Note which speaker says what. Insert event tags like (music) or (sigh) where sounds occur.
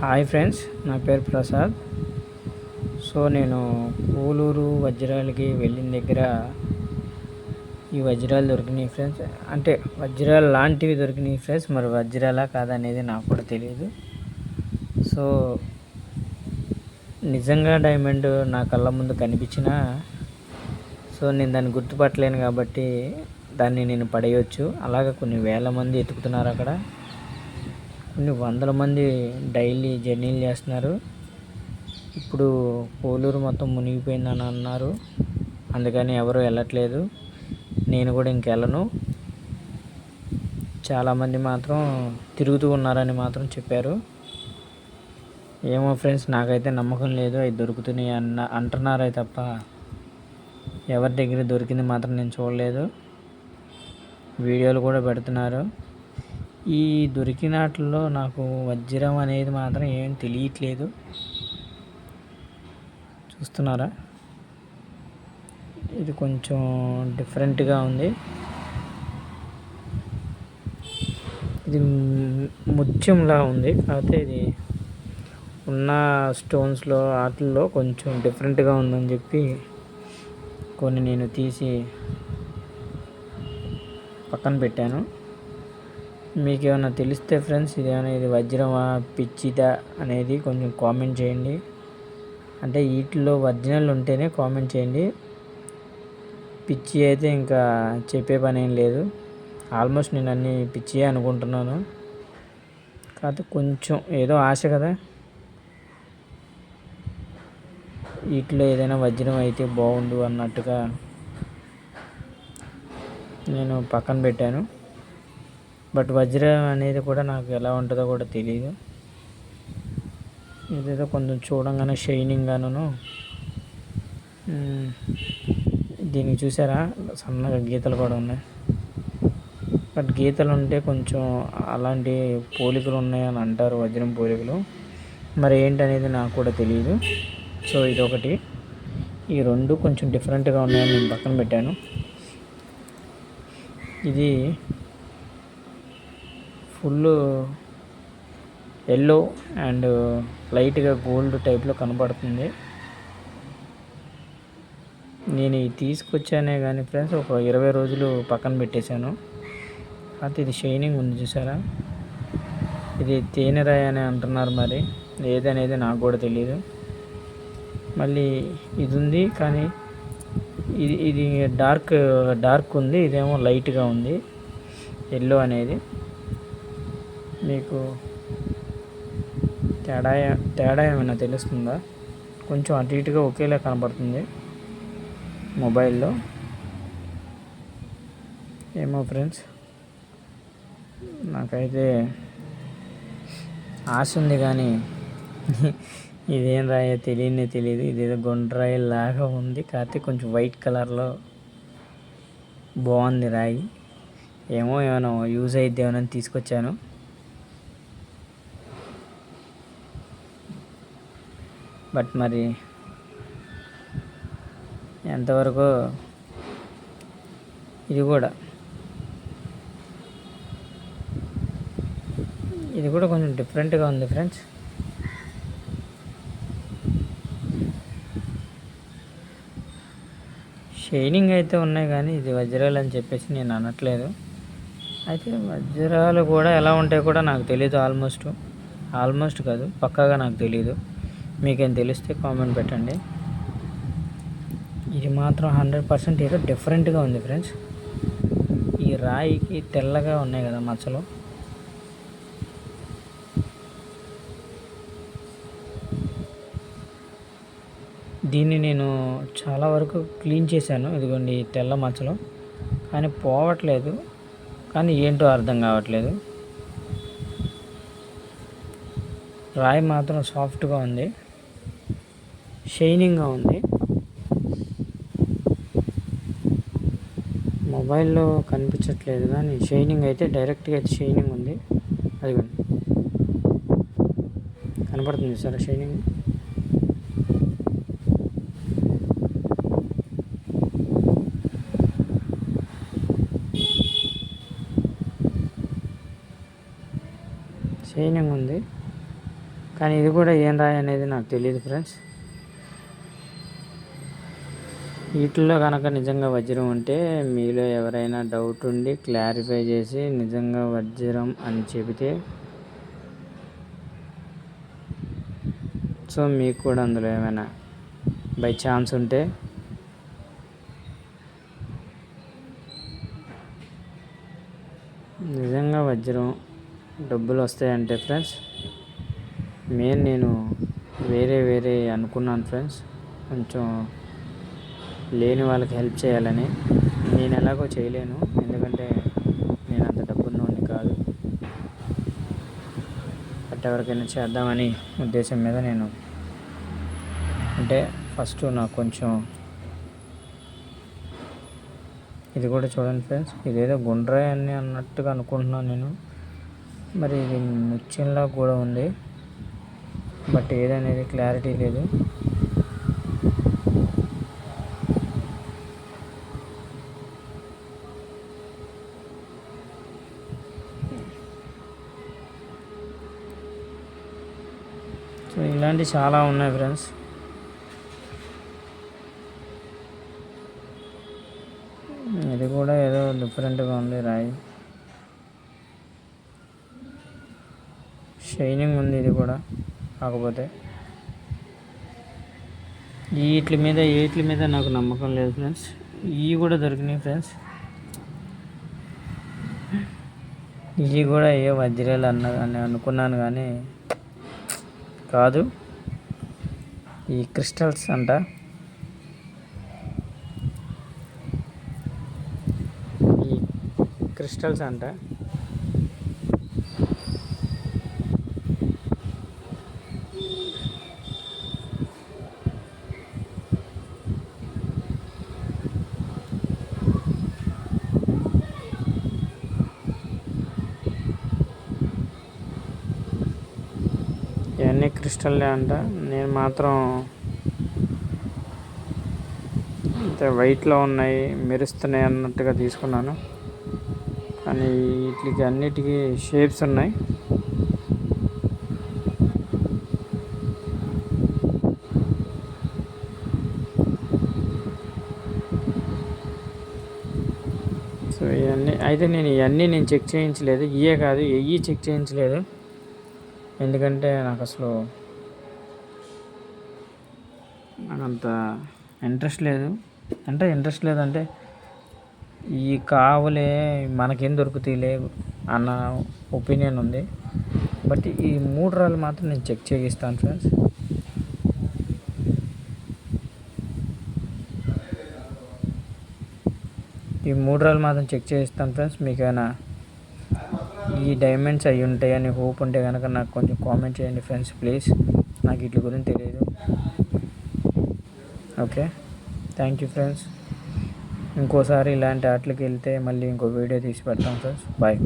Speaker 1: Hi friends నా పేరు Prasad. So నేను పూలూరు వజ్రాలకి వెళ్ళిన దగ్గర ఈ వజ్రాలు దొరికినాయి ఫ్రెండ్స్. అంటే వజ్రాలు లాంటివి దొరికినాయి ఫ్రెండ్స్ మరి వజ్రాలా కాదనేది నాకు కూడా తెలియదు. సో నిజంగా డైమండ్ నా కళ్ళ ముందు కనిపించిన సో నేను దాన్ని గుర్తుపట్టలేను కాబట్టి దాన్ని నేను పడేయచ్చు. అలాగే కొన్ని వేల మంది ఎతుకుతున్నారు అక్కడ. కొన్ని వందల మంది డైలీ జర్నీలు చేస్తున్నారు. ఇప్పుడు పోలూరు మొత్తం మునిగిపోయిందని అన్నారు. అందుకని ఎవరు వెళ్ళట్లేదు. నేను కూడా ఇంకెళ్ళను చాలామంది మాత్రం తిరుగుతూ ఉన్నారని మాత్రం చెప్పారు. ఏమో ఫ్రెండ్స్ నాకైతే నమ్మకం లేదు. అవి దొరుకుతున్నాయి అన్న అంటున్నారే తప్ప ఎవరి దగ్గర దొరికింది మాత్రం నేను చూడలేదు. వీడియోలు కూడా పెడుతున్నారు. ఈ దొరికినట్లో నాకు వజ్రం అనేది మాత్రం ఏం తెలియట్లేదు. చూస్తున్నారా? ఇది కొంచెం డిఫరెంట్గా ఉంది. ఇది ముత్యంలా ఉంది. కాకపోతే ఇది ఉన్న స్టోన్స్లో వాటిల్లో కొంచెం డిఫరెంట్గా ఉందని చెప్పి కొన్ని నేను తీసి పక్కన పెట్టాను. మీకు ఏమైనా తెలిస్తే ఫ్రెండ్స్ ఇదేమైనా ఇది వజ్రమా పిచ్చిదా అనేది కొంచెం కామెంట్ చేయండి. అంటే వీటిలో ఒరిజినల్ ఉంటేనే కామెంట్ చేయండి. పిచ్చి అయితే ఇంకా చెప్పే పని ఏం లేదు. ఆల్మోస్ట్ నేను అన్ని పిచ్చియే అనుకుంటున్నాను. కాకపోతే కొంచెం ఏదో ఆశ కదా. వీటిలో ఏదైనా వజ్రం అయితే బాగుండు అన్నట్టుగా నేను పక్కన పెట్టాను. బట్ వజ్రం అనేది కూడా నాకు ఎలా ఉంటుందో కూడా తెలియదు ఇదేదో కొంచెం చూడంగానే షైనింగ్ గాను దీనికి చూసారా? సన్నగా గీతలు కూడా ఉన్నాయి. బట్ గీతలు ఉంటే కొంచెం అలాంటి పోలికలు ఉన్నాయని అంటారు వజ్రం పోలికలు. మరి ఏంటనేది నాకు కూడా తెలియదు సో ఇదొకటి. ఈ రెండు కొంచెం డిఫరెంట్గా ఉన్నాయని నేను పక్కన పెట్టాను. ఇది ఫుల్ ఎల్లో అండ్ లైట్గా గోల్డ్ టైప్లో కనబడుతుంది. నేను ఇది తీసుకొచ్చానే కానీ ఫ్రెండ్స్ ఒక ఇరవై రోజులు పక్కన పెట్టేశాను. కాకపోతే ఇది షైనింగ్ ఉంది చూసారా? ఇది తేనెరాయి అని అంటున్నారు మరి. ఏదనేది నాకు కూడా తెలియదు మళ్ళీ ఇది ఉంది కానీ ఇది ఇది డార్క్ డార్క్ ఉంది ఇదేమో లైట్గా ఉంది. ఎల్లో అనేది. మీకు తేడా తేడా ఏమైనా తెలుస్తుందా? కొంచెం అటు ఇటుగా ఒకేలా కనబడుతుంది మొబైల్లో. ఏమో ఫ్రెండ్స్ నాకైతే ఆశ ఉంది కానీ (laughs) ఇదేం రాయో తెలియనే తెలియదు. ఇదేదో గుండ్రాయి లాగా ఉంది. కాకపోతే కొంచెం వైట్ కలర్లో బాగుంది రాయి. ఏమో ఏమైనా యూజ్ అయితే ఏమైనా తీసుకొచ్చాను. బట్ మరి ఎంతవరకు ఇది కూడా ఇది కూడా కొంచెం డిఫరెంట్గా ఉంది ఫ్రెండ్స్ షైనింగ్ అయితే ఉన్నాయి కానీ ఇది వజ్రాలు అని చెప్పేసి నేను అనట్లేదు. అయితే వజ్రాలు కూడా ఎలా ఉంటాయి కూడా నాకు తెలియదు ఆల్మోస్ట్ ఆల్మోస్ట్ కాదు పక్కాగా నాకు తెలియదు మీకేం తెలిస్తే కామెంట్ పెట్టండి. ఇది మాత్రం హండ్రెడ్ పర్సెంట్ ఏదో డిఫరెంట్గా ఉంది ఫ్రెండ్స్ ఈ రాయికి తెల్లగా ఉన్నాయి కదా మచ్చలు. దీన్ని నేను చాలా వరకు క్లీన్ చేశాను. ఇదిగోండి తెల్ల మచ్చలు. కానీ పోవట్లేదు. కానీ ఏంటో అర్థం కావట్లేదు. రాయి మాత్రం సాఫ్ట్గా ఉంది. షైనింగ్గా ఉంది. మొబైల్లో కనిపించట్లేదు కానీ షైనింగ్ అయితే డైరెక్ట్గా అయితే షైనింగ్ ఉంది. అది కనపడుతుంది సార్ షైనింగ్? షైనింగ్ ఉంది. కానీ ఇది కూడా ఏం రాయి అనేది నాకు తెలియదు ఫ్రెండ్స్. వీటిల్లో కనుక నిజంగా వజ్రం ఉంటే మీలో ఎవరైనా డౌట్ ఉండి క్లారిఫై చేసి నిజంగా వజ్రం అని చెబితే సో మీకు కూడా అందులో ఏమైనా బై ఛాన్స్ ఉంటే నిజంగా వజ్రం డబ్బులు వస్తాయంటే ఫ్రెండ్స్ మెయిన్ నేను వేరే వేరే అనుకున్నాను ఫ్రెండ్స్ కొంచెం లేని వాళ్ళకి హెల్ప్ చేయాలని నేను ఎలాగో చేయలేను. ఎందుకంటే నేను అంత డబ్బున్నోడిని కాదు. బట్ ఎవరికైనా చేద్దామని ఉద్దేశం మీద నేను అంటే ఫస్ట్ నాకు కొంచెం ఇది కూడా చూడండి ఫ్రెండ్స్ ఇదేదో గుండ్రాయి అని అన్నట్టుగా అనుకుంటున్నాను నేను. మరి ఇది ముత్యంలా కూడా ఉంది. బట్ ఏదనేది క్లారిటీ లేదు. సో ఇలాంటివి చాలా ఉన్నాయి ఫ్రెండ్స్ ఇది కూడా ఏదో డిఫరెంట్గా ఉంది రాయి. షైనింగ్ ఉంది ఇది కూడా కాకపోతే. వీటి మీద వీటి మీద నాకు నమ్మకం లేదు ఫ్రెండ్స్ ఇవి కూడా దొరికినాయి ఫ్రెండ్స్ ఇవి కూడా ఏ వజ్రాలు అన్న అని అనుకున్నాను కానీ కాదు. ఈ క్రిస్టల్స్ అంట. ఈ క్రిస్టల్స్ అంట ఇవన్నీ క్రిస్టల్లే అంట. నేను మాత్రం అంతే వైట్లో ఉన్నాయి మెరుస్తున్నాయి అన్నట్టుగా తీసుకున్నాను. కానీ వీటికి అన్నిటికీ షేప్స్ ఉన్నాయి. సో ఇవన్నీ అయితే నేను ఇవన్నీ నేను చెక్ చేయించలేదు. ఇవే కాదు ఇవి చెక్ చేయించలేదు. ఎందుకంటే నాకు అసలు నాకు అంత ఇంట్రెస్ట్ లేదు. అంటే ఇంట్రెస్ట్ లేదంటే ఈ కావులే మనకేం దొరుకుతాయిలే అన్న ఒపీనియన్ ఉంది. బట్ ఈ మూడు రాళ్ళు మాత్రం నేను చెక్ చేయిస్తాను ఫ్రెండ్స్. ఈ మూడు రాళ్ళు మాత్రం చెక్ చేయిస్తాను ఫ్రెండ్స్. మీకైనా ఈ డైమండ్స్ అయి ఉంటాయని హోప్ ఉంటే కనుక నాకు కొంచెం కామెంట్ చేయండి ఫ్రెండ్స్ ప్లీజ్ నాకు వీటి గురించి తెలియదు ఓకే థ్యాంక్ యూ ఫ్రెండ్స్ ఇంకోసారి ఇలాంటి ఆటలకి వెళ్తే మళ్ళీ ఇంకో వీడియో తీసి పెడతాం ఫ్రెండ్స్ బాయ్